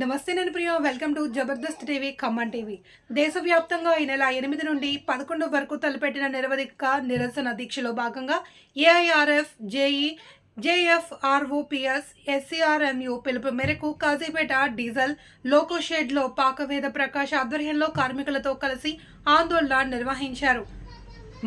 నమస్తే నేను Priya. Welcome to Jabardasth TV Khammam TV. దేశవ్యాప్తంగా ఈ నెల ఎనిమిది నుండి పదకొండు వరకు తలపెట్టిన నిరవధిక నిరసన దీక్షలో భాగంగా ఏఐఆర్ఎఫ్ జేఈ జేఎఫ్ఆర్ఓపిఎస్ ఎస్సీఆర్ఎంయు పిలుపు మేరకు కాజీపేట డీజల్ లోకో షెడ్లో పాకవేద ప్రకాష్ ఆధ్వర్యంలో కార్మికులతో కలిసి ఆందోళన నిర్వహించారు.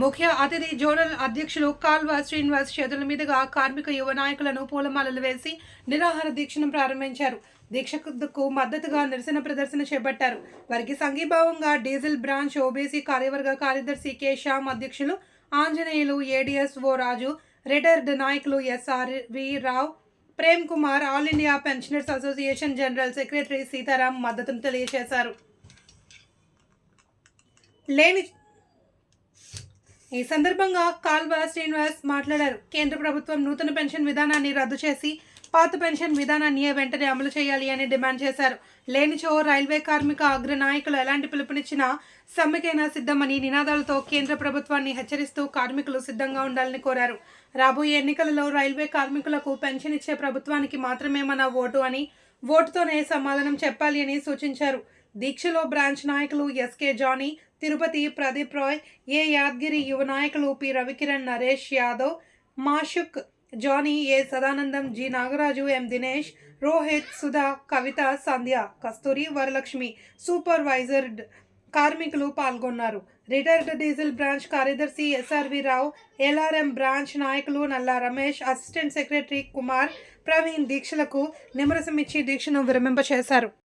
ముఖ్య అతిథి జోనల్ అధ్యక్షులు కాల్వ శ్రీనివాస్ చేతుల మీదుగా కార్మిక యువ నాయకులను పూలమాలలు వేసి నిరాహార దీక్షను ప్రారంభించారు. దీక్షకు మద్దతుగా నిరసన ప్రదర్శన చేపట్టారు. వారికి సంఘీభావంగా డీజిల్ బ్రాంచ్ ఓబీసీ కార్యవర్గ కార్యదర్శి కె. శ్యామ్ అధ్యక్షులు Anjaneyulu ADS O. Raju retired నాయకులు SR V. Rao Prem Kumar all India pensioners association general secretary Sitaram మద్దతును తెలియజేశారు. లేని ఈ సందర్భంగా కాల్వ శ్రీనివాస్ మాట్లాడారు. కేంద్ర ప్రభుత్వం నూతన పెన్షన్ విధానాన్ని రద్దు చేసి పాత పెన్షన్ విధానాన్ని వెంటనే అమలు చేయాలి అని డిమాండ్ చేశారు. లేనిచో రైల్వే కార్మిక అగ్ర నాయకులు ఎలాంటి పిలుపునిచ్చినా సమ్మెకైనా సిద్ధమని నినాదాలతో కేంద్ర ప్రభుత్వాన్ని హెచ్చరిస్తూ కార్మికులు సిద్ధంగా ఉండాలని కోరారు. రాబోయే ఎన్నికలలో రైల్వే కార్మికులకు పెన్షన్ ఇచ్చే ప్రభుత్వానికి మాత్రమే మన ఓటు అని ఓటుతోనే సమాధానం చెప్పాలి అని సూచించారు. దీక్షలో బ్రాంచ్ నాయకులు S K Jani Tirupati Pradeep Rai A Yadagiri యువ నాయకులు P Ravikiran Naresh Yadav Mashuk Jani A. Sadanandam G. Nagaraju M. Dinesh Rohit Sudha Kavitha Sandhya Kasturi Varalakshmi supervisor కార్మికులు పాల్గొన్నారు. రిటైర్డ్ డీజిల్ బ్రాంచ్ కార్యదర్శి S R V Rao LRM branch నాయకులు Nalla Ramesh assistant secretary Kumar Praveen దీక్షలకు నిమరసం ఇచ్చి దీక్షను విరమింపచేశారు.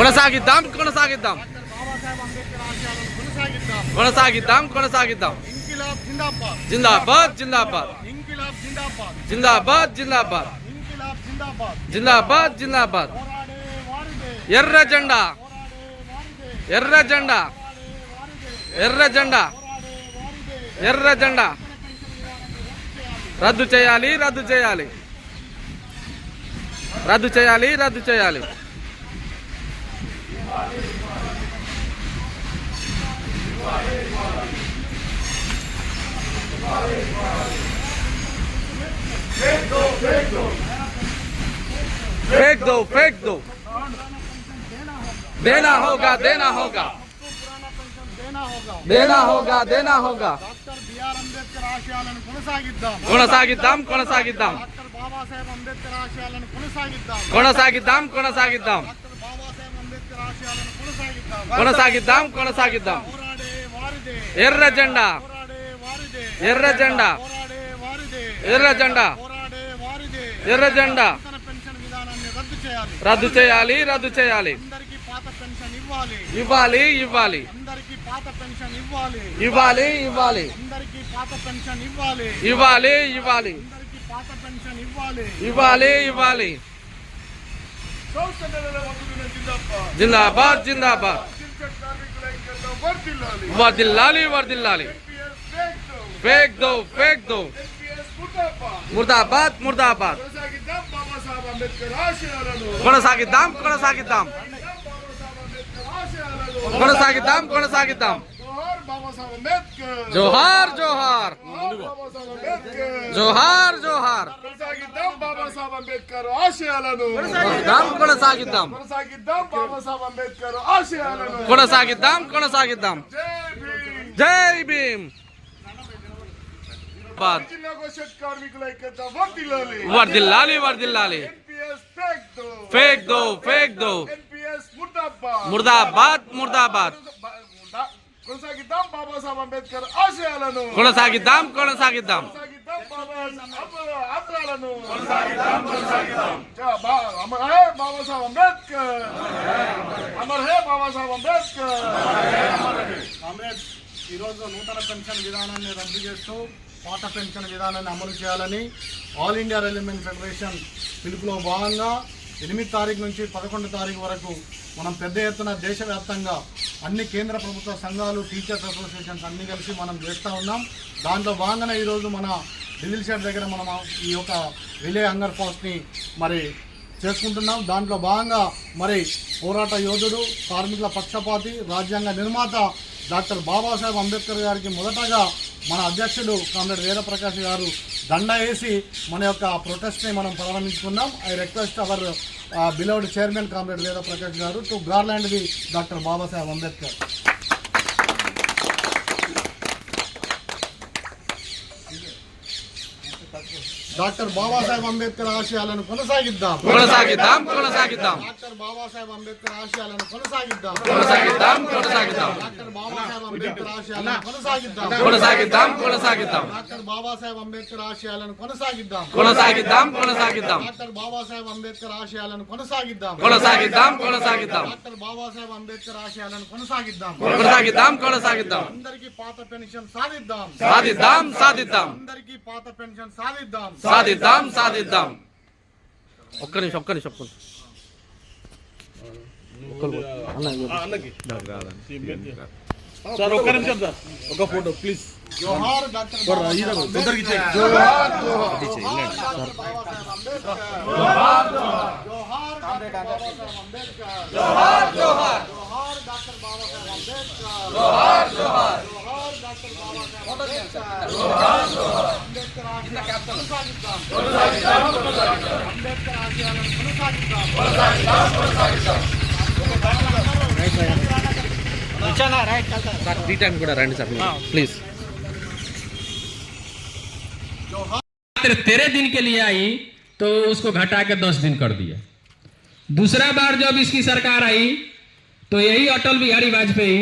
కొనసాగిద్దాం కొనసాగిద్దాం. కొనసాగిద్దాం కొనసాగిద్దాం. జిందాబాద్ జిందాబాద్. జిందాబాద్ జిందాబాద్. జిందాబాద్ జిందాబాద్. ఎర్ర జెండా. ఎర్ర జెండా. ఎర్ర జెండా. ఎర్ర జెండా. రద్దు చేయాలి రద్దు చేయాలి. రద్దు చేయాలి రద్దు చేయాలి. फेंक दो फेंक दो देना होगा देना होगा పురాణ పెన్షన్ దేనా హోగా देना होगा देना होगा డాక్టర్ బిఆర్ అంబేద్కర్ ఆశయాలను కొనసాగిద్దాం కొనసాగిద్దాం కొనసాగిద్దాం డాక్టర్ బాబాసాహెబ్ అంబేద్కర్ ఆశయాలను కొనసాగిద్దాం కొనసాగిద్దాం కొనసాగిద్దాం కొనసాగిద్దాం. ఎర్ర జెండా. ఎర్ర జెండా. ఎర్ర జెండా. ఎర్ర జెండా. రద్దు చేయాలి రద్దు చేయాలి. ఇవ్వాలి ఇవ్వాలి. ఇవ్వాలి ఇవ్వాలి. ఇవ్వాలి ఇవ్వాలి. ఇవ్వాలి ఇవ్వాలి. ఇవ్వాలి అందరికీ పాత పెన్షన్ ఇవ్వాలి ఇవ్వాలి ఇవ్వాలి జిందాబాద్ జిందాబాద్ వర్దిల్లాలి వర్దిల్లాలి ఫేక్ దో ఫేక్ దో ముర్దాబాద్ ముర్దాబాద్ బాబాసాహెబ్ అంబేద్కర్ ఆశయాలను కొనసాగిద్దాం కొనసాగిద్దాం కొనసాగిద్దాం కొనసాగిద్దాం జోహార్ బాబాసాహెబ్ జోహార్ జోహార్ అంబేద్కర్ జోహార్ బాబాసాహెబ్ అంబేద్కర్ జోహార్ జోహార్ కొనసాగిద్దాం బాబాసాహెబ్ అంబేద్కర్ ఆశయాలను కొనసాగిద్దాం కొనసాగిద్దాం కొనసాగిద్దాం బాబాసాహెబ్ అంబేద్కర్ ఆశయాలను కొనసాగిద్దాం కొనసాగిద్దాం జై భీమ్ జై భీమ్ బాద్ జిల్లా పరిషత్ కార్మికుల ఐక్యత వర్ధిల్లాలి వర్దిల్లాలి వర్దిల్లాలి కొనసాగిద్దాం బాబాసాహెబ్ అంబేద్కర్ ఆశయాలను. కొనసాగిద్దాం కొనసాగిద్దాం. ఆత్రాలను అమర్ హే బాబాసాహెబ్ అంబేద్కర్. అమర్ హే బాబాసాహెబ్ అంబేద్కర్. కామ్రేడ్స్ ఈరోజు నూతన పెన్షన్ విధానాన్ని రద్దు చేస్తూ పాత పెన్షన్ విధానాన్ని అమలు చేయాలని ఆల్ ఇండియా రైల్వేమెన్ ఫెడరేషన్ పిలుపులో భాగంగా ఎనిమిది తారీఖు నుంచి పదకొండు తారీఖు వరకు మనం పెద్ద ఎత్తున దేశవ్యాప్తంగా అన్ని కేంద్ర ప్రభుత్వ సంఘాలు టీచర్స్ అసోసియేషన్స్ అన్ని కలిసి మనం చేస్తూ ఉన్నాం. దాంట్లో భాగంగానే ఈరోజు మన డిజిల్ షెడ్ దగ్గర మనం ఈ యొక్క రిలే హంగర్ పోస్ట్ని మరి చేసుకుంటున్నాం. దాంట్లో భాగంగా మరి పోరాట యోధుడు కార్మికుల పక్షపాతి రాజ్యాంగ నిర్మాత డాక్టర్ బాబాసాహెబ్ అంబేద్కర్ గారికి మొదటగా మన అధ్యక్షుడు కామ్రేడ్ వీరప్రకాష్ గారు దండ వేసి మన యొక్క ప్రొటెస్ట్ని మనం ప్రారంభించుకున్నాం. I request our beloved chairman comrade Veeraprakash garu to garland the doctor Babasaheb Ambedkar. Doctor Babasaheb Ambedkar ఆశయాలను కొనసాగిద్దాం. కొనసాగిద్దాం కొనసాగిద్దాం. డాక్టర్ బాబాసాహెబ్ అంబేద్కర్ ఆశయాలను కొనసాగిద్దాం. కొనసాగిద్దాం కొనసాగిద్దాం. డాక్టర్ బాబాసాహెబ్ అంబేద్కర్ ఆశయాలను కొనసాగిద్దాం. కొనసాగిద్దాం కొనసాగిద్దాం. డాక్టర్ బాబాసాహెబ్ అంబేద్కర్ ఆశయాలను కొనసాగిద్దాం. కొనసాగిద్దాం కొనసాగిద్దాం. డాక్టర్ బాబాసాహెబ్ అంబేద్కర్ ఆశయాలను కొనసాగిద్దాం. కొనసాగిద్దాం కొనసాగిద్దాం. డాక్టర్ బాబాసాహెబ్ అంబేద్కర్ ఆశయాలను కొనసాగిద్దాం. కొనసాగిద్దాం కొనసాగిద్దాం. అందరికీ పాత పెన్షన్ సాధిద్దాం. సాధిద్దాం సాధిద్దాం. అందరికీ పాత పెన్షన్ సాధిద్దాం. సాధిద్దాం సాధిద్దాం. ఒక్క నిమిషం ఒక్క నిమిషం ఒక్క నిమిషం. జోహార్ డాక్టర్ బాబాసాహెబ్ అంబేద్కర్. జోహార్ doctor Babasaheb Ambedkar. Sir three time కూడా రండి సార్ ప్లీజ్ मात्र तेरह दिन के लिए आई तो उसको घटा के दस दिन कर दिया दूसरा बार जब इसकी सरकार आई तो यही अटल बिहारी वाजपेयी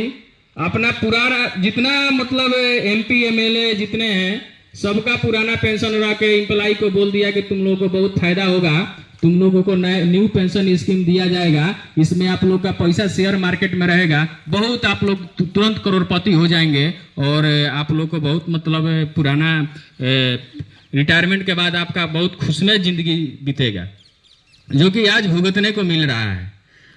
अपना पुराना, जितना मतलब एमपी एमएलए जितने हैं, सबका पुराना पेंशन उड़ा के इम्प्लाई को बोल दिया कि तुम लोगों को बहुत फ़ायदा होगा। तुम लोगों को न्यू पेंशन स्कीम दिया जाएगा। इसमें आप लोग का पैसा शेयर मार्केट में रहेगा। बहुत आप लोग तुरंत करोड़पति हो जाएँगे और आप लोग को बहुत मतलब पुराना रिटायरमेंट के बाद आपका बहुत खुशमय ज़िंदगी बीतेगा। जो कि आज भुगतने को मिल रहा है।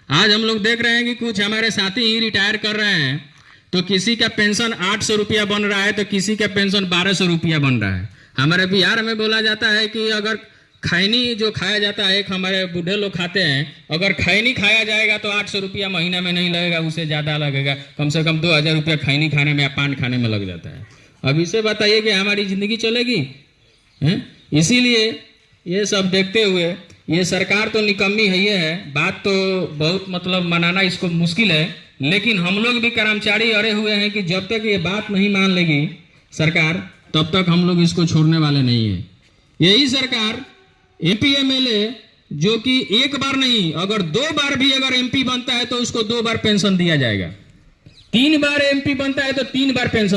आज हम लोग देख रहे हैं कि कुछ हमारे साथी ही रिटायर कर रहे हैं। तो किसी का पेंशन आठ सौ रुपया बन रहा है तो किसी का पेंशन बारह सौ रुपया बन रहा है। हमारे बिहार में बोला जाता है कि अगर खैनी जो खाया जाता है, एक हमारे बूढ़े लोग खाते हैं, अगर खैनी खाया जाएगा तो आठ सौ रुपया महीना में नहीं लगेगा उससे ज़्यादा लगेगा। कम से कम दो हज़ार रुपया खैनी खाने में या पान खाने में लग जाता है। अब इसे बताइए कि हमारी ज़िंदगी चलेगी? इसीलिए ये सब देखते हुए, ये सरकार तो निकम्मी है, ये है। बात तो बहुत मतलब मनाना इसको मुश्किल है लेकिन हम लोग भी कर्मचारी अड़े हुए हैं कि जब तक ये बात नहीं मान लेगी सरकार, तब तक हम लोग इसको छोड़ने वाले नहीं है। यही सरकार एमपी एमएलए जो कि एक बार नहीं, अगर दो बार भी अगर एमपी बनता है तो उसको दो बार पेंशन दिया जाएगा। तीन बार एमपी बनता है तो तीन बार पेंशन